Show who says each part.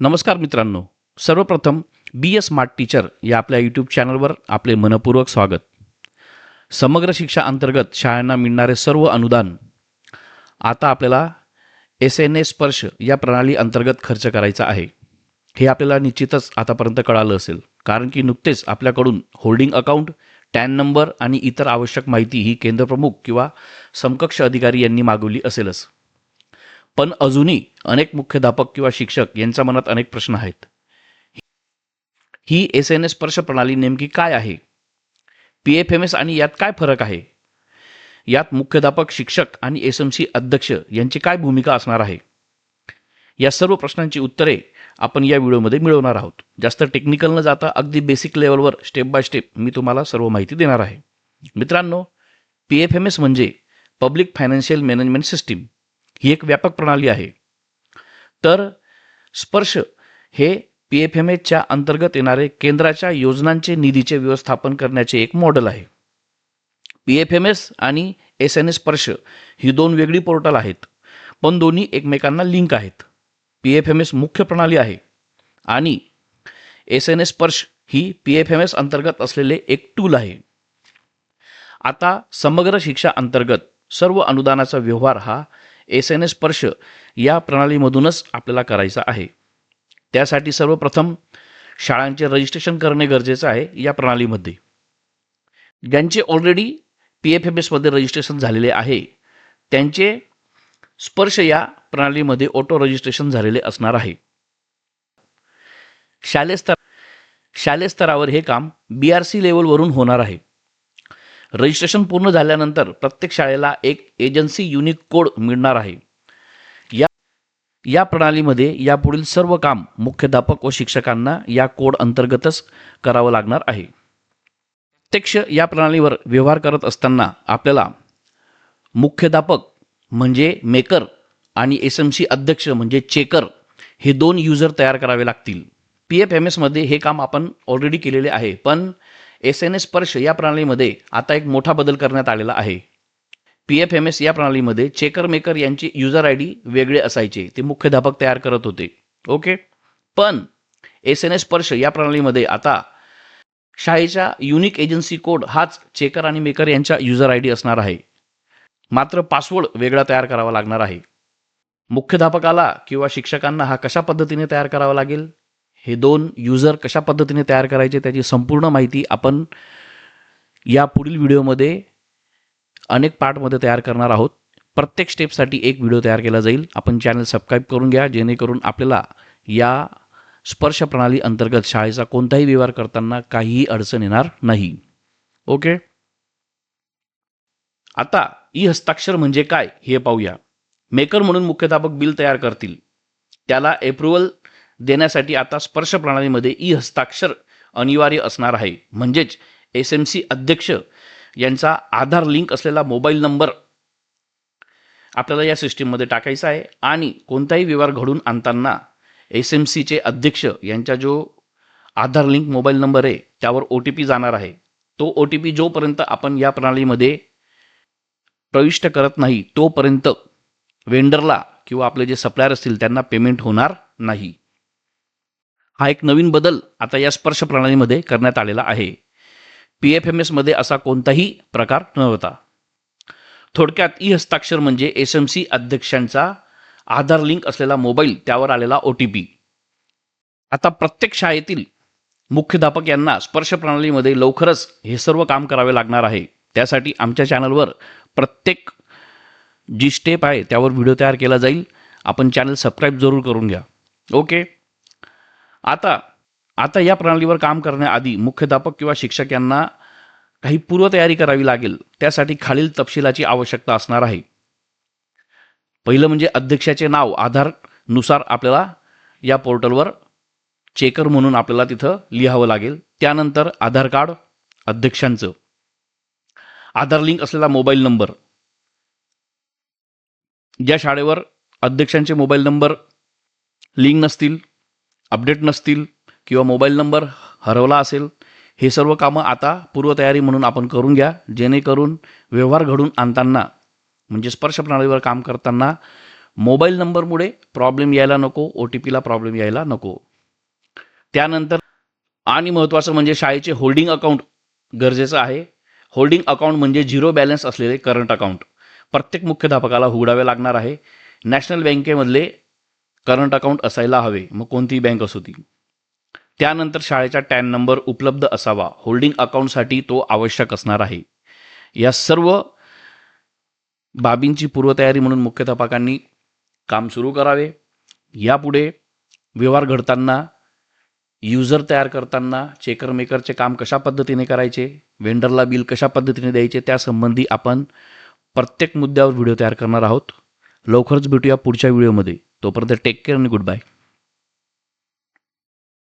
Speaker 1: नमस्कार मित्रांनो. सर्वप्रथम बी एस स्मार्ट टीचर या आपल्या यूट्यूब चॅनलवर आपले मनपूर्वक स्वागत. समग्र शिक्षा अंतर्गत शाळांना मिळणारे सर्व अनुदान आता आपल्याला एस एन ए स्पर्श या प्रणाली अंतर्गत खर्च करायचा आहे. हे आपल्याला निश्चितच आतापर्यंत कळालं असेल. कारण की नुकतेच आपल्याकडून होल्डिंग अकाउंट टॅन नंबर आणि इतर आवश्यक माहिती ही केंद्रप्रमुख किंवा समकक्ष अधिकारी यांनी मागवली असेलच. पण अजूनही अनेक मुख्याध्यापक किंवा शिक्षक यांच्या मनात अनेक प्रश्न आहेत. ही एस एन एस स्पर्श प्रणाली नेमकी काय आहे? पी एफ एम एस आणि यात काय फरक आहे? यात मुख्याध्यापक शिक्षक आणि एस एम सी अध्यक्ष यांची काय भूमिका असणार आहे? या सर्व प्रश्नांची उत्तरे आपण या व्हिडिओमध्ये मिळवणार आहोत. जास्त टेक्निकल न जाता अगदी बेसिक लेवलवर स्टेप बाय स्टेप मी तुम्हाला सर्व माहिती देणार आहे. मित्रांनो पी एफ एम एस म्हणजे पब्लिक फायनान्शियल मॅनेजमेंट सिस्टीम ही एक व्यापक प्रणाली आहे. तर स्पर्श हे पी एफ एम एच्या अंतर्गत येणारे केंद्राच्या योजनांचे निधीचे व्यवस्थापन करण्याचे एक मॉडेल आहे. पी एफ एम एस आणि एस एन एस स्पर्श ही दोन वेगळी पोर्टल आहेत पण दोन्ही एकमेकांना लिंक आहेत. पी एफ एम एस मुख्य प्रणाली आहे आणि एस एन एस स्पर्श ही पी एफ एम एस अंतर्गत असलेले एक टूल आहे. आता समग्र शिक्षा अंतर्गत सर्व अनुदानाचा व्यवहार हा एस एन एस स्पर्श या प्रणालीमधूनच आपल्याला करायचा आहे. त्यासाठी सर्वप्रथम शाळांचे रजिस्ट्रेशन करणे गरजेचं आहे या प्रणालीमध्ये. ज्यांचे ऑलरेडी पी एफ एम एसमध्ये रजिस्ट्रेशन झालेले आहे त्यांचे स्पर्श या प्रणालीमध्ये ऑटो रजिस्ट्रेशन झालेले असणार आहे. शालेय स्तर शालेय स्तरावर हे काम बी आर सी लेवलवरून होणार आहे. रजिस्ट्रेशन पूर्ण झाल्यानंतर प्रत्येक शाळेला एक एजन्सी युनिक कोड मिळणार आहे. या या प्रणालीमध्ये यापुढील सर्व काम मुख्याध्यापक व शिक्षकांना या कोड अंतर्गतच करावं लागणार आहे. प्रत्यक्ष या प्रणालीवर व्यवहार करत असताना आपल्याला मुख्याध्यापक म्हणजे मेकर आणि एस एम सी अध्यक्ष म्हणजे चेकर हे दोन युजर तयार करावे लागतील. पी एफ एम एसमध्ये हे काम आपण ऑलरेडी केलेले आहे पण एस एन एस स्पर्श या प्रणालीमध्ये आता एक मोठा बदल करण्यात आलेला आहे. पी एफ एम एस या प्रणालीमध्ये चेकर मेकर यांची युजर आय डी वेगळे असायचे. ते मुख्याध्यापक तयार करत होते. ओके पण एस एन एस स्पर्श या प्रणालीमध्ये आता शाळेच्या युनिक एजन्सी कोड हाच चेकर आणि मेकर यांच्या युजर आय डी असणार आहे. मात्र पासवर्ड वेगळा तयार करावा लागणार आहे. मुख्याध्यापकाला किंवा शिक्षकांना हा कशा पद्धतीने तयार करावा लागेल? हे दोन युजर कशा पद्धतीने तयार करायचे त्याची संपूर्ण माहिती आपण या पुढील व्हिडिओमध्ये अनेक पार्टमध्ये तयार करणार आहोत. प्रत्येक स्टेपसाठी एक व्हिडिओ तयार केला जाईल. आपण चॅनल सबस्क्राईब करून घ्या जेणेकरून आपल्याला या स्पर्श प्रणाली अंतर्गत शाळेचा कोणताही व्यवहार करताना काहीही अडचण येणार नाही. ओके? आता ई हस्ताक्षर म्हणजे काय हे पाहूया. मेकर म्हणून मुख्याध्यापक बिल तयार करतील. त्याला अप्रुव्हल देण्यासाठी आता स्पर्श प्रणालीमध्ये ई हस्ताक्षर अनिवार्य असणार आहे. म्हणजेच एस एम सी अध्यक्ष यांचा आधार लिंक असलेला मोबाईल नंबर आपल्याला या सिस्टीममध्ये टाकायचा आहे आणि कोणताही व्यवहार घडून आणताना एस एम सीचे अध्यक्ष यांचा जो आधार लिंक मोबाईल नंबर आहे त्यावर ओ टी पी जाणार आहे. तो ओ टी पी जोपर्यंत आपण या प्रणालीमध्ये प्रविष्ट करत नाही तोपर्यंत वेंडरला किंवा आपले जे सप्लायर असतील त्यांना पेमेंट होणार नाही. हा एक नवीन बदल आता या स्पर्श प्रणालीमध्ये करण्यात आलेला आहे. पी एफ एम एसमध्ये असा कोणताही प्रकार नव्हता. थोडक्यात ई हस्ताक्षर म्हणजे एस एम सी अध्यक्षांचा आधार लिंक असलेला मोबाईल त्यावर आलेला ओ टी पी आता प्रत्येक शाळेतील मुख्याध्यापक यांना स्पर्श प्रणालीमध्ये लवकरच हे सर्व काम करावे लागणार आहे. त्यासाठी आमच्या चॅनलवर प्रत्येक जी स्टेप आहे त्यावर व्हिडिओ तयार केला जाईल. आपण चॅनल सबस्क्राईब जरूर करून घ्या. ओके? आता आता या प्रणालीवर काम करण्याआधी मुख्याध्यापक किंवा शिक्षक यांना काही पूर्वतयारी करावी लागेल त्यासाठी खालील तपशिलाची आवश्यकता असणार आहे. पहिलं म्हणजे अध्यक्षाचे नाव आधारनुसार आपल्याला या पोर्टलवर चेकर म्हणून आपल्याला तिथं लिहावं लागेल. त्यानंतर आधार कार्ड अध्यक्षांचं. आधार लिंक असलेला मोबाईल नंबर. ज्या शाळेवर अध्यक्षांचे मोबाईल नंबर लिंक नसतील अपडेट नसतील किंवा मोबाईल नंबर हरवला असेल हे सर्व कामं आता पूर्वतयारी म्हणून आपण करून घ्या. जेणेकरून व्यवहार घडून आणताना म्हणजे स्पर्श प्रणालीवर काम करताना मोबाईल नंबरमुळे प्रॉब्लेम यायला नको ओ टी पीला प्रॉब्लेम यायला नको. त्यानंतर आणि महत्त्वाचं म्हणजे शाळेचे होल्डिंग अकाउंट गरजेचं आहे. होल्डिंग अकाउंट म्हणजे झिरो बॅलन्स असलेले करंट अकाउंट प्रत्येक मुख्याध्यापकाला उघडावे लागणार आहे. नॅशनल बँकेमधले करंट अकाउंट असायला हवे मग कोणतीही बँक असू ती त्यानंतर शाळेचा टॅन नंबर उपलब्ध असावा होल्डिंग अकाउंटसाठी तो आवश्यक असणार आहे. या सर्व बाबींची पूर्वतयारी म्हणून मुख्याध्यापकांनी काम सुरू करावे. यापुढे व्यवहार घडताना युजर तयार करताना चेकर मेकरचे काम कशा पद्धतीने करायचे वेंडरला बिल कशा पद्धतीने द्यायचे त्यासंबंधी आपण प्रत्येक मुद्द्यावर व्हिडिओ तयार करणार आहोत. लवकरच भेटूया पुढच्या व्हिडिओमध्ये तोपर्यंत टेक केअर आणि गुड बाय